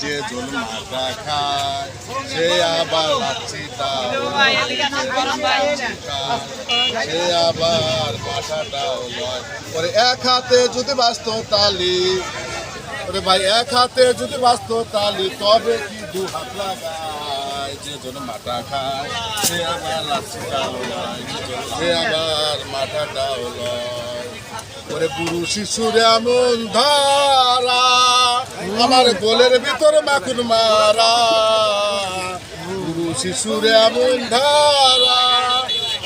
যে মাথা খায় আবার সে আবার পরে এক হাতে যদি বাস্ত তালি, ওরে ভাই, এক হাতে যদি বাস্ত তালি, তবে কি দু হাত লাগায়? যে জন মাথা খায়, সে আবার লাচ্ছিটাও লয়। সে আবার মাথাটাও লয়। ওরে গুরু শিশুর এমন ধারা আমার গোলের ভিতর মাখুন মারা। গুরু শিশুর এমন ধারা,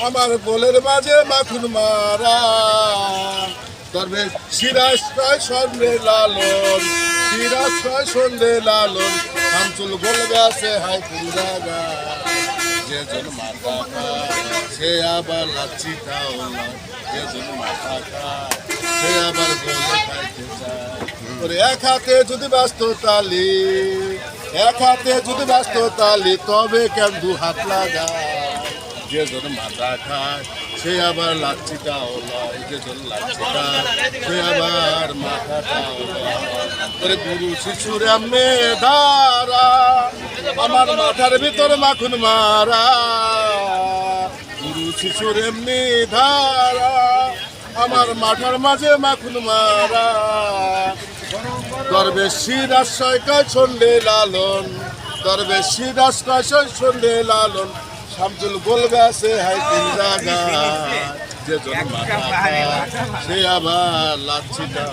আমার গোলের মাঝে মাখুন মারা। তবে সিরাজ প্রায় সন্ধ্যে লালন সিরাজ প্রায় সন্ধ্যে লালন শামচুল গোলবে আছে হাই পুরাগা যে জন মাথা সে আবার লাচ্ছি না যে জন মাথা সে আবার গোলে চায় ওরে এক হাতে যদি ব্যস্ত তালি এক হাতে যদি ব্যস্ত তালি তবে কেন দু হাত লাগা যে জন মাথা খায়, সে আবার লাচ্ছিটাও লয়। যে জন লাচ্ছি খায়, সে আবার মাথাটাও লয়। ওরে গুরু শিশুর এমনি ধারা আমার মাথার ভিতরে মাখুন মারা। গুরু শিশুর এমনি ধারা আমার মাথার মাঝে মাখুন মারা। গর্বে শির আশ্রয় কয় সন্ধ্যে লালন গর্বে শির আশ্রয় সন্ধ্যে লালন। শামসুল গোলবে সে হাই তিন জায়গা, যে জন সে আবার লাচ্ছিটা